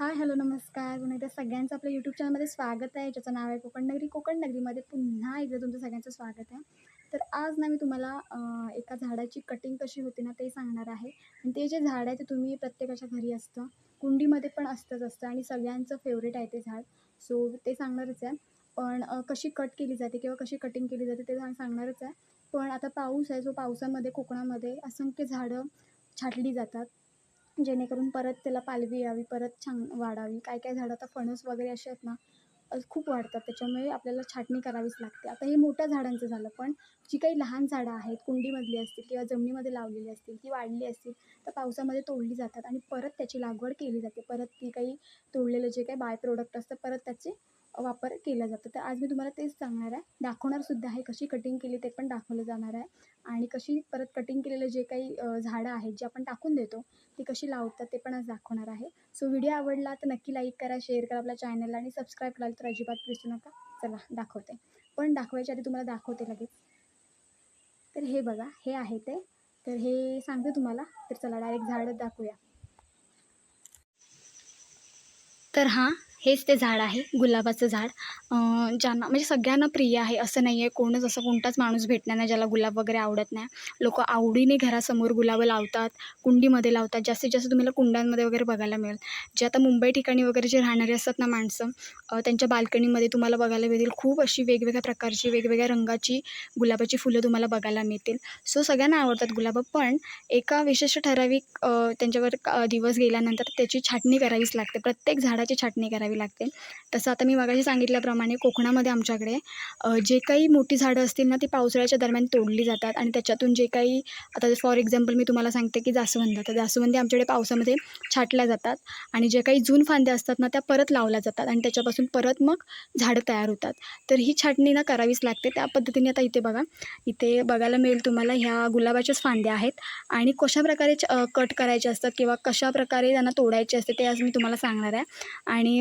Hi hello नमस्कार. पुन्हा एकदा सगळ्यांचं आपल्या यूट्यूब चॅनलमध्ये स्वागत आहे. ज्याचं नाव आहे कोकण नगरी कोकण नगरीमध्ये पुन्हा एकदा तुमचं सगळ्यांचं स्वागत आहे. तर आज ना मी तुम्हाला एका झाडाची कटिंग कशी होते ना ते सांगणार आहे. आणि ते जे झाड आहे ते तुम्ही प्रत्येकाच्या घरी असतं. कुंडीमध्ये पण असतंच असतं आणि सगळ्यांचं फेवरेट आहे ते झाड. सो ते सांगणारच आहे. पण कशी कट केली जाते किंवा कशी कटिंग केली जाते ते सांगणारच आहे. पण आता पाऊस आहे जो पावसामध्ये कोकणामध्ये असंख्य झाडं छाटली जातात. जेणेकरून परत त्याला पालवी यावी परत छान वाढावी. काय काय झाडं आता फणस वगैरे असे आहेत ना खूप वाढतात. त्याच्यामुळे आपल्याला छाटणी करावीच लागते. आता हे मोठ्या झाडांचं झालं पण जी काही लहान झाडं आहेत कुंडीमधली असतील किंवा जमिनीमध्ये लावलेली असतील ती वाढली असतील तर पावसामध्ये तोडली जातात आणि परत त्याची लागवड केली जाते. परत ती काही तोडलेलं जे काही बाय प्रोडक्ट असतं परत त्याचे वापर केला जातो. तर आज मी तुम्हाला तेच सांगणार आहे. दाखवणारसुद्धा आहे कशी कटिंग केली ते पण दाखवलं जाणार आहे. आणि कशी परत कटिंग केलेलं जे काही झाडं आहेत जे आपण टाकून देतो ती कशी लावतात ते पण आज दाखवणार आहे. सो व्हिडिओ आवडला तर नक्की लाईक करा शेअर करा आपल्या चॅनलला आणि सबस्क्राईब करायला तर अजिबात विसरू नका. चला दाखवते. पण दाखवायच्या आधी तुम्हाला दाखवते लगेच. तर हे बघा हे आहे ते. तर हे सांगते तुम्हाला. तर चला डायरेक्ट झाडच दाखवूया. तर हां हेच ते झाड आहे गुलाबाचं झाड. ज्यांना म्हणजे सगळ्यांना प्रिय आहे असं नाही आहे कोणच असं कोणताच माणूस भेटणार नाही ज्याला गुलाब वगैरे आवडत नाही. लोक आवडीने घरासमोर गुलाबं लावतात कुंडीमध्ये लावतात जास्तीत जास्त तुम्हाला कुंड्यांमध्ये वगैरे बघायला मिळेल. जे आता मुंबई ठिकाणी वगैरे जे राहणारे असतात ना माणसं त्यांच्या बाल्कनीमध्ये तुम्हाला बघायला मिळतील खूप अशी वेगवेगळ्या प्रकारची वेगवेगळ्या रंगाची गुलाबाची फुलं तुम्हाला बघायला मिळतील. सो सगळ्यांना आवडतात गुलाबं पण एका विशिष्ट ठराविक त्यांच्यावर दिवस गेल्यानंतर त्याची छाटणी करावीच लागते. प्रत्येक झाडाची छाटणी करावी लागते तसं आता मी मगाशी सांगितल्याप्रमाणे कोकणामध्ये आमच्याकडे जे काही मोठी झाडं असतील ना ती पावसाळ्याच्या दरम्यान तोडली जातात आणि त्याच्यातून जे काही आता फॉर एक्झाम्पल मी तुम्हाला सांगते की जास्वंद. तर जास्वंदी आमच्याकडे पावसामध्ये छाटल्या जातात आणि जे काही जून फांद्या असतात ना त्या परत लावल्या जातात आणि त्याच्यापासून परत मग झाडं तयार होतात. तर ही छाटणी ना करावीच लागते. त्या पद्धतीने आता इथे बघा इथे बघायला मिळेल तुम्हाला ह्या गुलाबाच्याच फांद्या आहेत आणि कशा प्रकारे कट करायचे असतात किंवा कशा प्रकारे त्यांना तोडायचे असते ते आज मी तुम्हाला सांगणार आहे. आणि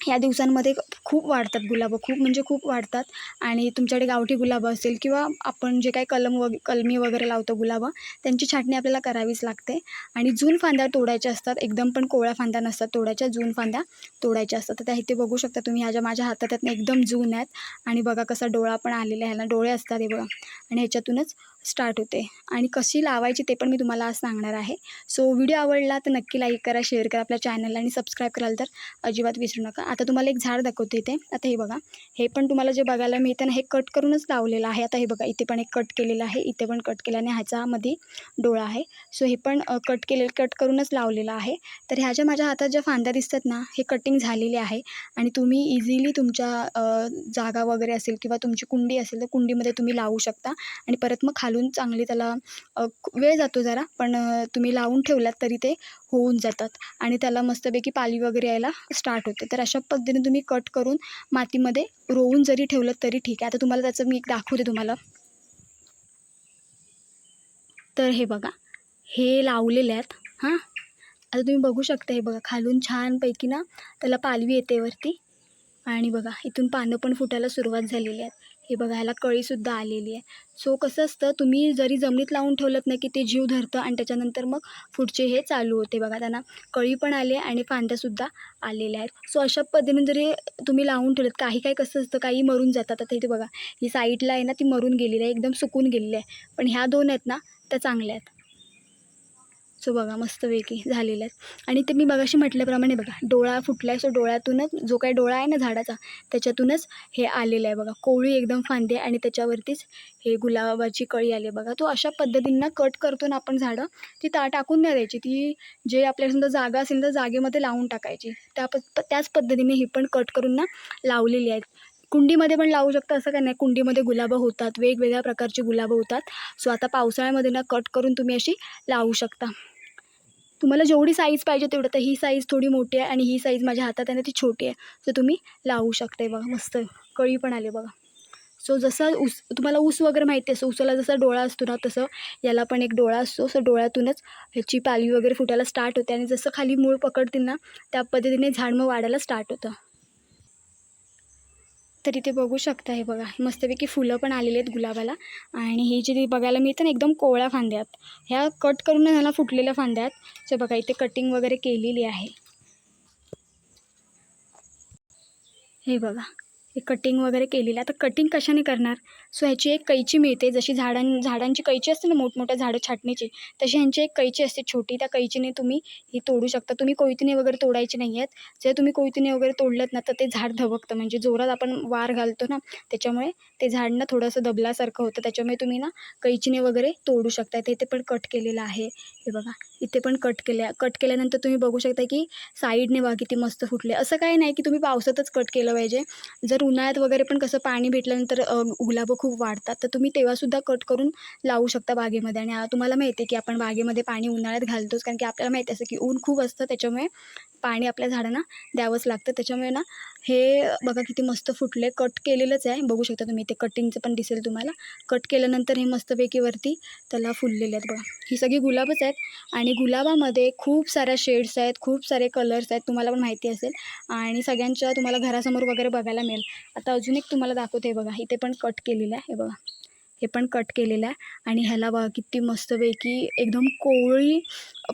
ह्या दिवसांमध्ये खूप वाढतात गुलाबं खूप म्हणजे खूप वाढतात. आणि तुमच्याकडे गावठी गुलाबं असेल किंवा आपण जे काही कलम वग कलमी वगैरे लावतो गुलाबं त्यांची छाटणी आपल्याला करावीच लागते. आणि जून फांद्या तोडायच्या असतात एकदम पण कोवळ्या फांद्या नसतात तोडायच्या जून फांद्या तोडायच्या असतात. तर त्या इथे बघू शकता तुम्ही ह्या ज्या माझ्या हातात आहेत ना एकदम जून आहेत. आणि बघा कसा डोळा पण आलेला आहे ह्याला डोळे असतात हे बघा. आणि ह्याच्यातूनच स्टार्ट होते. आणि कशी लावायची ते पण मी तुम्हाला आज सांगणार आहे. सो व्हिडिओ आवडला तर नक्की लाईक करा शेअर करा आपल्या चॅनलला आणि सबस्क्राईब कराल तर अजिबात विसरू नका. आता तुम्हाला एक झाड दाखवते इथे. आता हे बघा. हे पण तुम्हाला जे बघायला मिळतं ना हे कट करूनच लावलेलं आहे. आता हे बघा इथे पण एक कट केलेलं आहे. इथे पण कट केलं आणि ह्याच्यामध्ये डोळा आहे. सो हे पण कट केले कट करूनच लावलेलं आहे. तर ह्या ज्या माझ्या हातात ज्या फांद्या दिसतात ना हे कटिंग झालेले आहे. आणि तुम्ही इझिली तुमच्या जागा वगैरे असेल किंवा तुमची कुंडी असेल तर कुंडीमध्ये तुम्ही लावू शकता. आणि परत मग घालून चांगली त्याला वेळ जातो जरा पण तुम्ही लावून ठेवलात तरी ते होऊन जातात. आणि त्याला मस्तपैकी पाली वगैरे यायला स्टार्ट होते. तर अशा पद्धतीने तुम्ही कट करून मातीमध्ये रोवून जरी ठेवलं तरी ठीक आहे. आता तुम्हाला त्याचं मी एक दाखवते तुम्हाला. तर हे बघा हे लावलेले आहेत. हां? आता तुम्ही बघू शकता हे बघा खालून छानपैकी ना त्याला पालवी येते वरती. आणि बघा इथून पानं पण फुटायला सुरुवात झालेली आहेत. हे बघा ह्याला कळीसुद्धा आलेली आहे. सो कसं असतं तुम्ही जरी जमिनीत लावून ठेवलं ना की ते जीव धरतं आणि त्याच्यानंतर मग पुढचे हे चालू होते बघा त्यांना कळी पण आली आहे आणि फांद्यासुद्धा आलेल्या आहेत. सो अशा पद्धतीने जरी तुम्ही लावून ठेवलेत काही काही कसं असतं काही मरून जातात. आता इथे बघा ही साईडला आहे ना ती मरून गेलेली आहे एकदम सुकून गेलेली आहे. पण ह्या दोन आहेत ना त्या चांगल्या आहेत. सो बघा मस्तपैकी झालेल्या आहेत. आणि ते मी बघाशी म्हटल्याप्रमाणे बघा डोळा फुटला आहे सो डोळ्यातूनच जो काही डोळा आहे ना झाडाचा त्याच्यातूनच हे आलेलं आहे बघा. कोळी एकदम फांदे आणि त्याच्यावरतीच हे गुलाबाची कळी आली आहे बघा. तो अशा पद्धतीनं कट करतो ना आपण झाडं ती ता टाकून नाही द्यायची. ती जे आपल्या समजा जागा असेल तर जागेमध्ये लावून टाकायची. त्या प त्याच पद्धतीने ही पण कट करून ना लावलेली आहेत. कुंडीमध्ये पण लावू शकता असं काय नाही. कुंडीमध्ये गुलाबं होतात वेगवेगळ्या प्रकारची गुलाबं होतात. सो आता पावसाळ्यामध्ये ना कट करून तुम्ही अशी लावू शकता. तुम्हाला जेवढी साईज पाहिजे तेवढं तर ही साईज थोडी मोठी आहे आणि ही साईज माझ्या हातात आहे ना ती छोटी आहे. सो तुम्ही लावू शकता बघा मस्त. कळी पण आले बघा. सो जसं ऊस तुम्हाला ऊस वगैरे माहिती असतो ऊसाला जसा डोळा असतो ना तसं याला पण एक डोळा असतो. सो डोळ्यातूनच ह्याची पालवी वगैरे फुटायला स्टार्ट होते आणि जसं खाली मूळ पकडतील ना त्या पद्धतीने झाड मग वाढायला स्टार्ट होतं. तर इथे बघू शकता हे बघा. मस्तपैकी फुलं पण आलेली आहेत गुलाबाला. आणि ही जी बघायला मिळते ना एकदम कोवळ्या फांद्यात. ह्या कट करून ह्याला फुटलेल्या फांद्यात. सो बघा इथे कटिंग वगैरे केलेली आहे. हे बघा. हे कटिंग वगैरे केलेलं आता कटिंग कशाने करणार? सो ह्याची एक कैची मिळते. जशी झाडां झाडांची कैची असते ना मोठमोठ्या झाडं छाटणीची तशी ह्यांची एक कैची असते. छोटी त्या कैचीने तुम्ही ही तोडू शकता. तुम्ही कोयतीने वगैरे तोडायची नाही आहेत जर तुम्ही कोयतीने वगैरे तोडलं ना तर ते झाड धबकतं. म्हणजे जोरात आपण वार घालतो ना त्याच्यामुळे ते झाड ना थोडंसं दबल्यासारखं होतं. त्याच्यामुळे तुम्ही ना कैचीने वगैरे तोडू शकता. ते इथे पण कट केलेलं आहे. हे बघा इथे पण कट केल्या कट केल्यानंतर तुम्ही बघू शकता की साईडने बघा किती मस्त फुटले. असं काही नाही की तुम्ही पावसातच कट केलं पाहिजे. जर उन्हाळ्यात वगैरे पण कसं पाणी भेटल्यानंतर गुलाबं खूप वाढतात. तर तुम्ही तेव्हासुद्धा कट करून लावू शकता बागेमध्ये. आणि तुम्हाला माहिती आहे की आपण बागेमध्ये पाणी उन्हाळ्यात घालतोच. कारण की आपल्याला माहिती असतं की ऊन खूप असतं त्याच्यामुळे पाणी आपल्या झाडांना द्यावंच लागतं. त्याच्यामुळे ना हे बघा किती मस्त फुटले. कट केलेलंच आहे. बघू शकता तुम्ही ते कटिंगचं पण दिसेल तुम्हाला. कट केल्यानंतर हे मस्तपैकी वरती त्याला फुललेले आहेत बघा. ही सगळी गुलाबच आहेत. आणि गुलाबामध्ये खूप साऱ्या शेड्स आहेत खूप सारे कलर्स आहेत. तुम्हाला पण माहिती असेल. आणि सगळ्यांच्या तुम्हाला घरासमोर वगैरे बघायला मिळेल. आता अजून एक तुम्हाला दाखवते बघा. इथे पण कट केलेलं आहे. हे बघा. हे पण कट केलेलं आहे. आणि ह्याला बघा किती मस्तपैकी एकदम कोवळी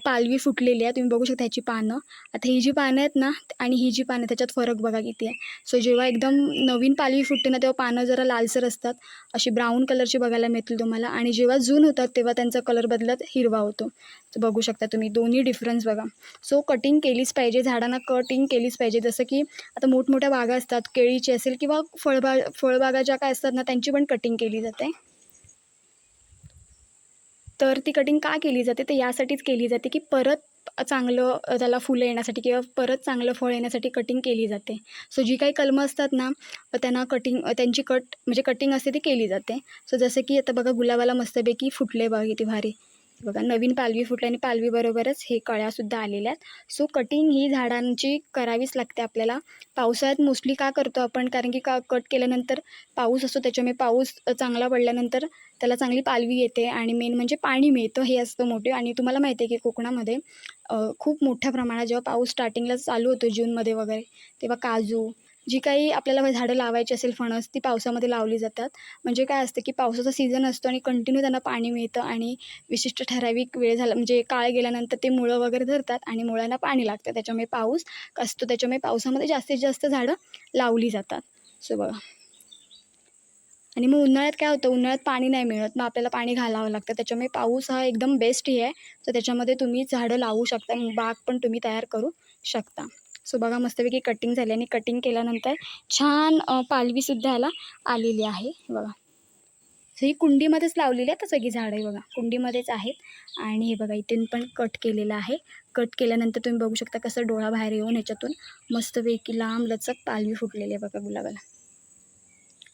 पालवी फुटलेली आहे. तुम्ही बघू शकता ह्याची पानं. आता ही जी पानं आहेत ना आणि ही जी पानं त्याच्यात फरक बघा किती आहे. सो जेव्हा एकदम नवीन पालवी फुटते ना तेव्हा पानं जरा लालसर असतात. अशी ब्राऊन कलरची बघायला मिळतील तुम्हाला. आणि जेव्हा जून होतात तेव्हा त्यांचा कलर बदलत हिरवा होतो. बघू शकता तुम्ही. दोन्ही डिफरन्स बघा. सो कटिंग केलीच पाहिजे. झाडांना कटिंग केलीच पाहिजे. जसं की आता मोठमोठ्या बागा असतात. केळीची असेल किंवा फळबा फळबागा ज्या काय असतात ना त्यांची पण कटिंग केली जाते. तर ती कटिंग का केली जाते? तर यासाठीच केली जाते की परत चांगलं त्याला फुलं येण्यासाठी किंवा परत चांगलं फळ येण्यासाठी कटिंग केली जाते. सो जी काही कलमं असतात ना त्यांना कटिंग त्यांची कट म्हणजे कटिंग असते ती केली जाते. सो जसं की आता बघा गुलाबाला मस्तपैकी फुटले बघा किती भारी. बघा नवीन पालवी फुटली आणि पालवीबरोबरच हे कळ्यासुद्धा आलेल्या आहेत. सो कटिंग ही झाडांची करावीच लागते आपल्याला. पावसाळ्यात मोस्टली का करतो आपण? कारण की का कट केल्यानंतर पाऊस असतो त्याच्यामुळे पाऊस चांगला पडल्यानंतर त्याला चांगली पालवी येते आणि मेन म्हणजे पाणी मिळतं हे असतं मोठे. आणि तुम्हाला माहिती आहे की कोकणामध्ये खूप मोठ्या प्रमाणात जेव्हा पाऊस स्टार्टिंगला चालू होतो जूनमध्ये वगैरे तेव्हा काजू जी काही आपल्याला म्हणजे झाडं लावायची असेल फणस ती पावसामध्ये लावली जातात. म्हणजे काय असतं की पावसाचा सीझन असतो आणि कंटिन्यू त्यांना पाणी मिळतं आणि विशिष्ट ठराविक वेळ झाला म्हणजे काळ गेल्यानंतर ते मुळं वगैरे धरतात आणि मुळांना पाणी लागतं. त्याच्यामुळे पाऊस असतो. त्याच्यामुळे पावसामध्ये जास्तीत जास्त झाडं लावली जातात. सो बघा. आणि मग उन्हाळ्यात काय होतं? उन्हाळ्यात पाणी नाही मिळत. मग आपल्याला पाणी घालावं लागतं. त्याच्यामुळे पाऊस हा एकदम बेस्ट हे आहे. तर त्याच्यामध्ये तुम्ही झाडं लावू शकता. बाग पण तुम्ही तयार करू शकता. सो बघा मस्तपैकी कटिंग झाली आणि कटिंग केल्यानंतर छान पालवीसुद्धा याला आलेली आहे. बघा. सो ही कुंडीमध्येच लावलेली आहे तर सगळी झाडं बघा. कुंडीमध्येच आहेत. आणि हे बघा इथून पण कट केलेलं आहे. कट केल्यानंतर तुम्ही बघू शकता कसं डोळा बाहेर येऊन ह्याच्यातून मस्तपैकी लांब लचक पालवी फुटलेली आहे बघा गुलाबाला.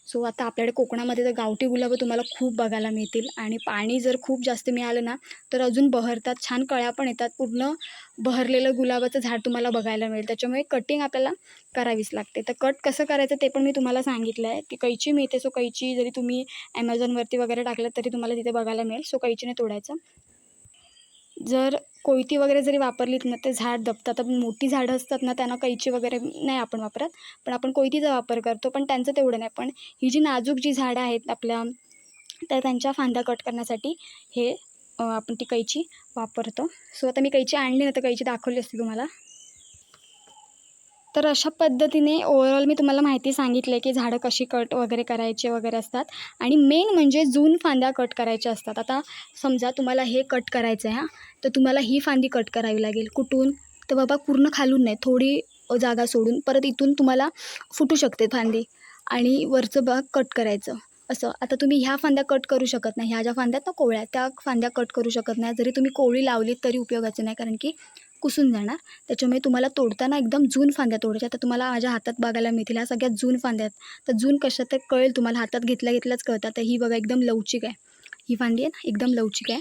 सो आता आपल्याकडे कोकणामध्ये तर गावठी गुलाबं तुम्हाला खूप बघायला मिळतील. आणि पाणी जर खूप जास्त मिळालं ना तर अजून बहरतात. छान कळ्या पण येतात. पूर्ण बहरलेलं गुलाबाचं झाड तुम्हाला बघायला मिळेल. त्याच्यामुळे कटिंग आपल्याला करावीच लागते. तर कट कसं करायचं ते पण मी तुम्हाला सांगितलं आहे. की कैची मिळते. सो कैची जरी तुम्ही ॲमेझॉनवरती वगैरे टाकलं तरी तुम्हाला तिथे बघायला मिळेल. सो कैचीने तोडायचं. जर कोयती वगैरे जरी वापरलीत ना ते झाड दबतात. मोठी झाडं असतात ना त्यांना कैची वगैरे नाही आपण वापरत. पण आपण कोयतीचा वापर करतो पण त्यांचं तेवढं नाही. पण ही जी नाजूक जी झाडं आहेत आपल्या तर त्यांच्या फांद्या कट करण्यासाठी हे आपण ती कैची वापरतो. सो आता मी कैची आणली ना तर कैची दाखवली असती तुम्हाला. तर अशा पद्धतीने ओवरऑल मी तुम्हाला माहिती सांगितले आहे की झाडं कशी कट वगैरे करायचे वगैरे असतात. आणि मेन म्हणजे जून फांद्या कट करायच्या असतात. आता समजा तुम्हाला हे कट करायचं आहे हां. तर तुम्हाला ही फांदी कट करावी लागेल. कुठून? तर बाबा पूर्ण खालून नाही थोडी जागा सोडून परत इथून तुम्हाला फुटू शकते फांदी. आणि वरचं भाग कट करायचं. असं. आता तुम्ही ह्या फांद्या कट करू शकत नाही. ह्या ज्या फांद्या आहेत ना कोवळ्या त्या फांद्या कट करू शकत नाही. जरी तुम्ही कोवळी लावलीत तरी उपयोगाचं नाही. कारण की कुसून जाणार. त्याच्यामुळे तुम्हाला तोडताना एकदम जून फांद्या तोडायच्या. आता तुम्हाला माझ्या हातात बघायला मिळतील ह्या सगळ्यात जून फांद्या आहेत. तर जून कशा ते कळेल तुम्हाला. हातात घेतल्या घेतल्याच कळतात. तर ही बघा एकदम लवचिक आहे. ही फांदी आहे ना एकदम लवचिक आहे.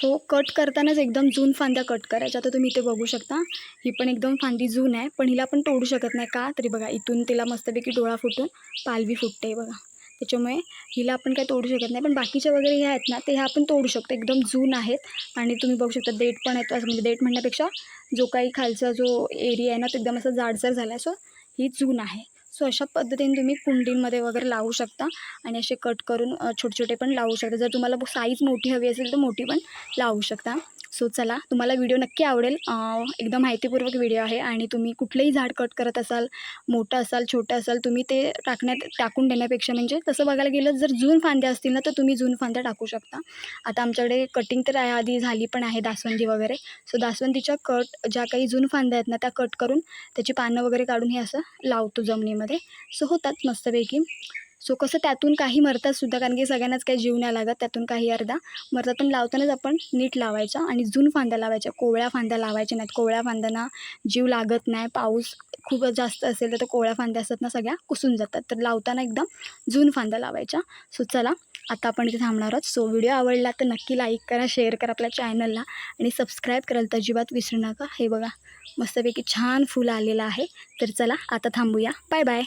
सो कट करतानाच एकदम जून फांद्या कट करायच्या. आता तुम्ही इथे बघू शकता. ही पण एकदम फांदी जून आहे. पण हिला आपण तोडू शकत नाही. का? तरी बघा इथून तिला मस्तपैकी डोळा फुटून पालवी फुटते बघा. त्याच्यामुळे हिला आपण काय तोडू शकत नाही. पण बाकीच्या वगैरे ह्या आहेत ना ते ह्या आपण तोडू शकतो. एकदम जून आहेत आणि तुम्ही बघू शकता डेट पण आहेत असं म्हणजे डेट म्हणण्यापेक्षा जो काही खालचा जो एरिया आहे ना तो एकदम असं जाडसर झाला आहे. सो ही जून आहे. सो अशा पद्धतीने तुम्ही कुंडींमध्ये वगैरे लावू शकता आणि असे कट करून छोटे छोटे पण लावू शकता. जर तुम्हाला साईज मोठी हवी असेल तर मोठी पण लावू शकता. सो चला तुम्हाला व्हिडिओ नक्की आवडेल. एकदम माहितीपूर्वक व्हिडिओ आहे आणि तुम्ही कुठलंही झाड कट करत असाल मोठं असाल छोटं असाल तुम्ही ते टाकण्यात टाकून देण्यापेक्षा म्हणजे तसं बघायला गेलं जर जून फांद्या असतील ना तर तुम्ही जून फांद्या टाकू शकता. आता आमच्याकडे कटिंग तर आहे आधी झाली पण आहे दासवंदी वगैरे. सो दासवंदीच्या कट ज्या काही जून फांद्या आहेत ना त्या कट करून त्याची पानं वगैरे काढून हे असं लावतो जमिनीमध्ये. सो होतात मस्तपैकी. सो कसं त्यातून काही मरतात सुद्धा कारण की सगळ्यांनाच काही जीव नाही लागत त्यातून काही अर्धा मरतात पण लावतानाच आपण नीट लावायचा आणि जून फांद्या लावायच्या. कोवळ्या फांद्या लावायच्या नाहीत. कोवळ्या फांद्यांना जीव लागत नाही. पाऊस खूप जास्त असेल तर कोवळ्या फांद्या असतात ना सगळ्या कुसून जातात. तर लावताना एकदम जून फांद्या लावायच्या. सो चला आता आपण इथे थांबणार आहोत. सो व्हिडिओ आवडला तर नक्की लाईक करा शेअर करा आपल्या चॅनलला आणि सबस्क्राईब करायला तर अजिबात विसरू नका. हे बघा मस्तपैकी छान फुलं आलेलं आहे. तर चला आता थांबूया. Bye bye